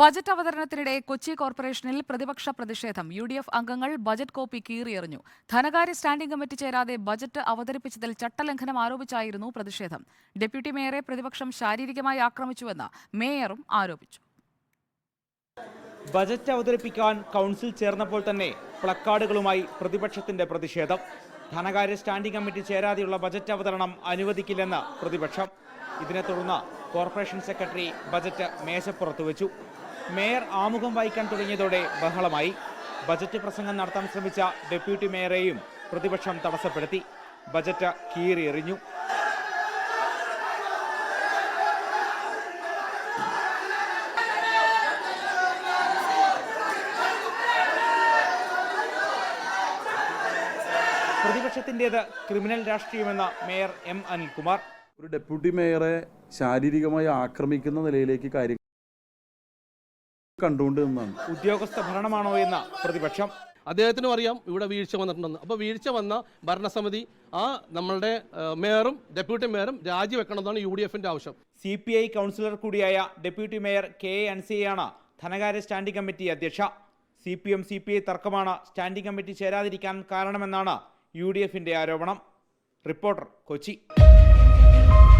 Budget അവതരണത്തിനിടെ Kochi കോർപ്പറേഷനിൽ പ്രതിപക്ഷ പ്രതിഷേധം. യു ഡി എഫ് അംഗങ്ങൾ ബജറ്റ് കോപ്പി കീറിയെറിഞ്ഞു. ധനകാര്യ സ്റ്റാൻഡിംഗ് കമ്മിറ്റി ചേരാതെ ബജറ്റ് അവതരിപ്പിച്ചതിൽ ചട്ടലംഘനം ആരോപിച്ചായിരുന്നു പ്രതിഷേധം. ഡെപ്യൂട്ടി മേയറെ പ്രതിപക്ഷം ശാരീരികമായി ആക്രമിച്ചുവെന്ന് മേയറും ആരോപിച്ചു. ബജറ്റ് അവതരിപ്പിക്കാൻ കൗൺസിൽ ചേർന്നപ്പോൾ തന്നെ പ്ലക്കാർഡുകളുമായി പ്രതിപക്ഷത്തിന്റെ പ്രതിഷേധം. ധനകാര്യ സ്റ്റാൻഡിംഗ് കമ്മിറ്റി ചേരാതെയുള്ള ബജറ്റ് അവതരണം അനുവദിക്കില്ലെന്ന് പ്രതിപക്ഷം. ഇതിനെ തുടർന്ന് കോർപ്പറേഷൻ സെക്രട്ടറി ബജറ്റ് മേശപ്പുറത്ത് വെച്ചു. മേയർ ആമുഖം വായിക്കാൻ തുടങ്ങിയതോടെ ബഹളമായി. ബജറ്റ് പ്രസംഗം നടത്താൻ ശ്രമിച്ച ഡെപ്യൂട്ടി മേയറെയും പ്രതിപക്ഷം തടസ്സപ്പെടുത്തി. ബജറ്റ് കീറിയെറിഞ്ഞു. പ്രതിപക്ഷത്തിന്റേത് ക്രിമിനൽ രാഷ്ട്രീയമെന്ന മേയർ എം അനിൽകുമാർ. ഒരു ഡെപ്യൂട്ടി മേയറെ ശാരീരികമായി ആക്രമിക്കുന്ന നിലയിലേക്ക് കാര്യങ്ങൾ കണ്ടുകൊണ്ട് നിന്നാണ്. ഉദ്യോഗസ്ഥ ഭരണമാണോ എന്ന പ്രതിപക്ഷം. അദ്ദേഹത്തിനും അറിയാം ഇവിടെ വീഴ്ച വന്നിട്ടുണ്ടെന്ന്. അപ്പോൾ വീഴ്ച വന്ന ഭരണസമിതി ആ നമ്മളുടെ മേയറും ഡെപ്യൂട്ടി മേയറും രാജിവെക്കണമെന്നാണ് യു ഡി എഫിന്റെ ആവശ്യം. സി പി ഐ കൗൺസിലർ കൂടിയായ ഡെപ്യൂട്ടി മേയർ കെ എ അൻസിയാണ് ധനകാര്യ സ്റ്റാൻഡിംഗ് കമ്മിറ്റി അധ്യക്ഷ. C P M C P I തർക്കമാണ് സ്റ്റാൻഡിംഗ് കമ്മിറ്റി ചേരാതിരിക്കാൻ കാരണമെന്നാണ് യു ഡി എഫിന്റെ ആരോപണം. റിപ്പോർട്ടർ കൊച്ചി. Thank you.